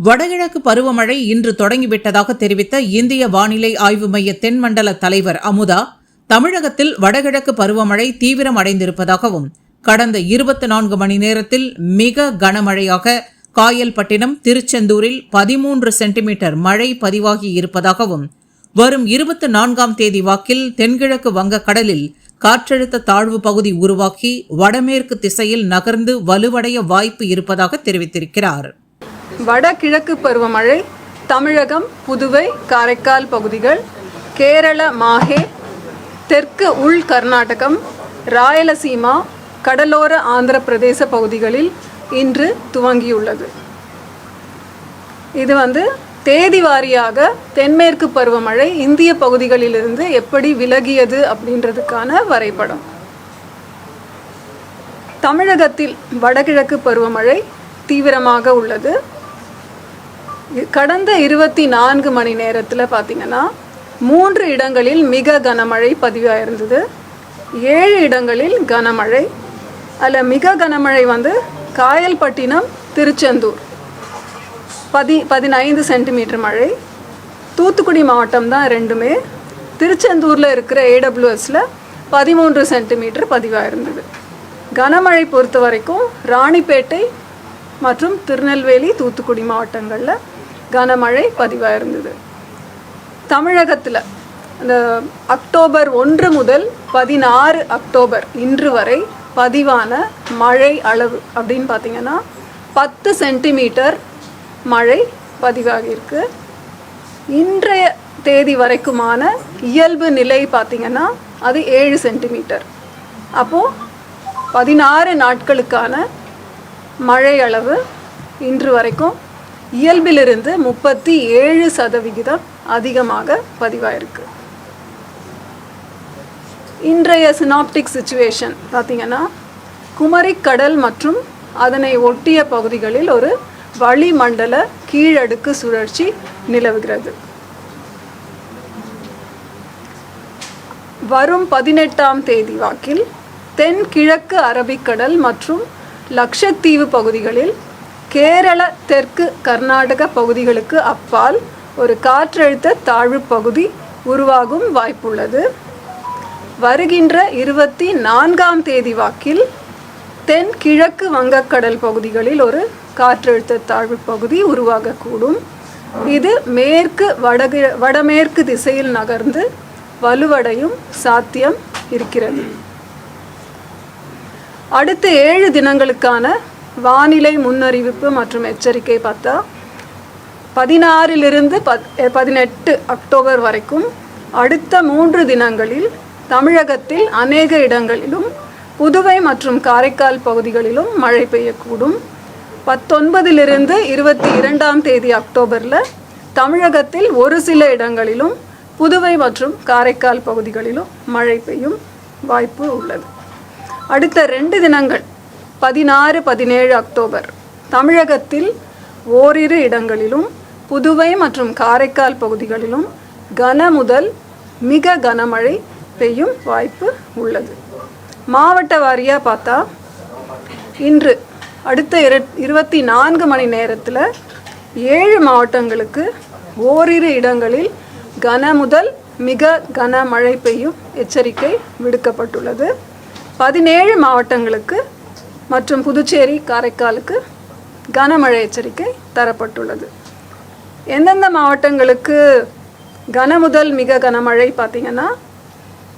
வடகிழக்கு பருவமழை இன்று தொடங்கிவிட்டதாக தெரிவித்த இந்திய வானிலை ஆய்வு மைய தென்மண்டல தலைவர் அமுதா தமிழகத்தில் வடகிழக்கு பருவமழை தீவிரம் அடைந்திருப்பதாகவும் கடந்த இருபத்தி நான்கு மணி நேரத்தில் மிக கனமழையாக காயல்பட்டினம் திருச்செந்தூரில் பதிமூன்று சென்டிமீட்டர் மழை பதிவாகி இருப்பதாகவும் வரும் இருபத்தி நான்காம் தேதி வாக்கில் தென்கிழக்கு வங்கக்கடலில் காற்றழுத்த தாழ்வு பகுதி உருவாக்கி வடமேற்கு திசையில் நகர்ந்து வலுவடைய வாய்ப்பு இருப்பதாக தெரிவித்திருக்கிறார். வடகிழக்கு பருவமழை தமிழகம் புதுவை காரைக்கால் பகுதிகள் கேரள மாஹே தெற்கு உள் கர்நாடகம் ராயலசீமா கடலோர ஆந்திர பிரதேச பகுதிகளில் இன்று துவங்கியுள்ளது. இது வந்து தேதி வாரியாக தென்மேற்கு பருவமழை இந்திய பகுதிகளிலிருந்து எப்படி விலகியது அப்படின்றதுக்கான வரைபடம். தமிழகத்தில் வடகிழக்கு பருவமழை தீவிரமாக உள்ளது. கடந்த இருபத்தி நான்கு மணி நேரத்தில் பார்த்தீங்கன்னா மூன்று இடங்களில் மிக கனமழை பதிவாயிருந்தது. ஏழு இடங்களில் கனமழை அதில் மிக கனமழை வந்து காயல்பட்டினம் திருச்செந்தூர். பதி பதினைந்து சென்டிமீட்டர் மழை. தூத்துக்குடி மாவட்டம் தான் ரெண்டுமே. திருச்செந்தூரில் இருக்கிற ஏடபிள்யூஎஸில் பதிமூன்று சென்டிமீட்டர் பதிவாயிருந்தது. கனமழை பொறுத்த வரைக்கும் ராணிப்பேட்டை மற்றும் திருநெல்வேலி தூத்துக்குடி மாவட்டங்களில் கனமழை பதிவாயிருந்தது. தமிழகத்தில் இந்த அக்டோபர் ஒன்று முதல் பதினாறு அக்டோபர் இன்று வரை பதிவான மழை அளவு அப்படின்னு பார்த்தீங்கன்னா பத்து சென்டிமீட்டர் மழை பதிவாகியிருக்கு. இன்றைய தேதி வரைக்குமான இயல்பு நிலை பார்த்திங்கன்னா அது ஏழு சென்டிமீட்டர். அப்போது பதினாறு நாட்களுக்கான மழை அளவு இன்று வரைக்கும் இயல்பிலிருந்து முப்பத்தி ஏழு சதவிகிதம் அதிகமாக பதிவாயிருக்கு. இன்றைய சினாப்டிக் சுச்சுவேஷன் பார்த்திங்கன்னா குமரிக்கடல் மற்றும் அதனை ஒட்டிய பகுதிகளில் ஒரு வளிமண்டல கீழடுக்கு சுழற்சி நிலவுகிறது. வரும் பதினெட்டாம் தேதி வாக்கில் தென்கிழக்கு அரபிக்கடல் மற்றும் லக்ஷத்தீவு பகுதிகளில் கேரள தெற்கு கர்நாடக பகுதிகளுக்கு அப்பால் ஒரு காற்றழுத்த தாழ்வு பகுதி உருவாகும் வாய்ப்புள்ளது. வருகின்ற இருபத்தி நான்காம் தேதி வாக்கில் தென் கிழக்கு வங்கக்கடல் பகுதிகளில் ஒரு காற்றழுத்த தாழ்வு பகுதி உருவாகக்கூடும். இது மேற்கு வடகு வடமேற்கு திசையில் நகர்ந்து வலுவடையும் சாத்தியம் இருக்கிறது. அடுத்த ஏழு தினங்களுக்கான வானிலை முன்னறிவிப்பு மற்றும் எச்சரிக்கை பார்த்தா பதினாறிலிருந்து பத் பதினெட்டு அக்டோபர் வரைக்கும் அடுத்த மூன்று தினங்களில் தமிழகத்தில் அநேக இடங்களிலும் புதுவை மற்றும் காரைக்கால் பகுதிகளிலும் மழை பெய்யக்கூடும். பத்தொன்பதிலிருந்து இருபத்தி இரண்டாம் தேதி அக்டோபரில் தமிழகத்தில் ஒரு சில இடங்களிலும் புதுவை மற்றும் காரைக்கால் பகுதிகளிலும் மழை பெய்யும் வாய்ப்பு உள்ளது. அடுத்த ரெண்டு தினங்கள் பதினாறு பதினேழு அக்டோபர். தமிழகத்தில் ஓரிரு இடங்களிலும் புதுவை மற்றும் காரைக்கால் பகுதிகளிலும் கன முதல் மிக கனமழை பெய்யும் வாய்ப்பு உள்ளது. மாவட்ட வாரியாக பார்த்தா இன்று அடுத்த இரு இருபத்தி நான்கு மணி நேரத்தில் ஏழு மாவட்டங்களுக்கு ஓரிரு இடங்களில் கன முதல் மிக கனமழை பெய்யும் எச்சரிக்கை விடுக்கப்பட்டுள்ளது. பதினேழு மாவட்டங்களுக்கு மற்றும் புதுச்சேரி காரைக்காலுக்கு கனமழை எச்சரிக்கை தரப்பட்டுள்ளது. எந்தெந்த மாவட்டங்களுக்கு கன முதல் மிக கனமழை பார்த்திங்கன்னா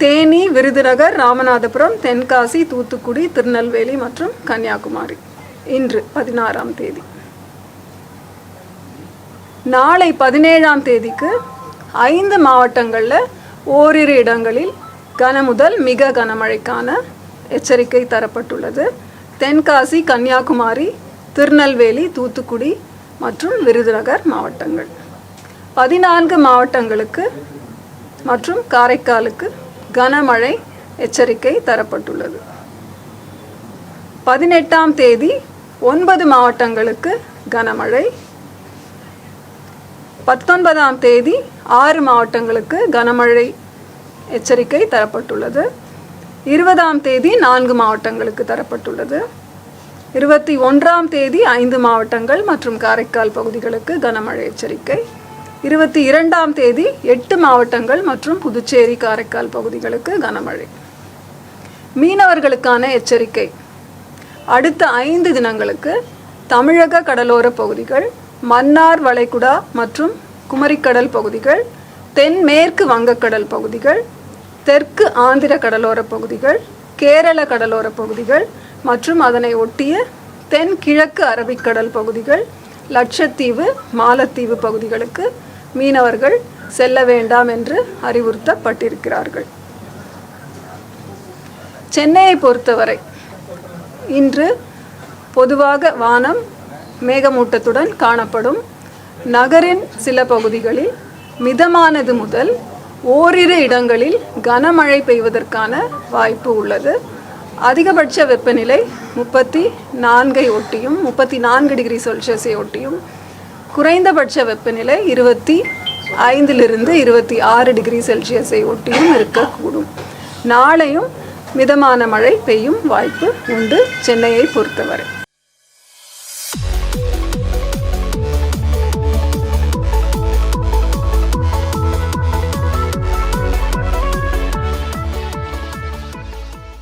தேனி விருதுநகர் ராமநாதபுரம் தென்காசி தூத்துக்குடி திருநெல்வேலி மற்றும் கன்னியாகுமரி. இன்று பதினாறாம் தேதி. நாளை பதினேழாம் தேதிக்கு ஐந்து மாவட்டங்களில் ஓரிரு இடங்களில் கன முதல் மிக கனமழைக்கான எச்சரிக்கை தரப்பட்டுள்ளது. தென்காசி கன்னியாகுமரி திருநெல்வேலி தூத்துக்குடி மற்றும் விருதுநகர் மாவட்டங்கள். பதினான்கு மாவட்டங்களுக்கு மற்றும் காரைக்காலுக்கு கனமழை எச்சரிக்கை தரப்பட்டுள்ளது. பதினெட்டாம் தேதி ஒன்பது மாவட்டங்களுக்கு கனமழை. பத்தொன்பதாம் தேதி ஆறு மாவட்டங்களுக்கு கனமழை எச்சரிக்கை தரப்பட்டுள்ளது. இருபதாம் தேதி நான்கு மாவட்டங்களுக்கு தரப்பட்டுள்ளது. இருபத்தி ஒன்றாம் தேதி ஐந்து மாவட்டங்கள் மற்றும் காரைக்கால் பகுதிகளுக்கு கனமழை எச்சரிக்கை. இருபத்தி இரண்டாம் தேதி எட்டு மாவட்டங்கள் மற்றும் புதுச்சேரி காரைக்கால் பகுதிகளுக்கு கனமழை. மீனவர்களுக்கான எச்சரிக்கை. அடுத்த ஐந்து தினங்களுக்கு தமிழக கடலோர பகுதிகள் மன்னார் வளைகுடா மற்றும் குமரிக்கடல் பகுதிகள் தென்மேற்கு வங்கக்கடல் பகுதிகள் தெற்கு ஆந்திர கடலோர பகுதிகள் கேரள கடலோர பகுதிகள் மற்றும் அதனை ஒட்டிய தென்கிழக்கு அரபிக்கடல் பகுதிகள் லட்சத்தீவு மாலத்தீவு பகுதிகளுக்கு மீனவர்கள் செல்ல வேண்டாம் என்று அறிவுறுத்தப்பட்டிருக்கிறார்கள். சென்னையை பொறுத்தவரை இன்று பொதுவாக வானம் மேகமூட்டத்துடன் காணப்படும். நகரின் சில பகுதிகளில் மிதமானது முதல் ஓரிரு இடங்களில் கனமழை பெய்வதற்கான வாய்ப்பு உள்ளது. அதிகபட்ச வெப்பநிலை முப்பத்தி நான்கை ஒட்டியும் முப்பத்தி நான்கு டிகிரி செல்சியஸை ஒட்டியும். குறைந்தபட்ச வெப்பநிலை இருபத்தி ஐந்திலிருந்து இருபத்தி ஆறு டிகிரி செல்சியஸை ஒட்டியும் இருக்கக்கூடும். நாளையும் மிதமான மழை பெய்யும் வாய்ப்பு உண்டு சென்னையை பொறுத்தவரை.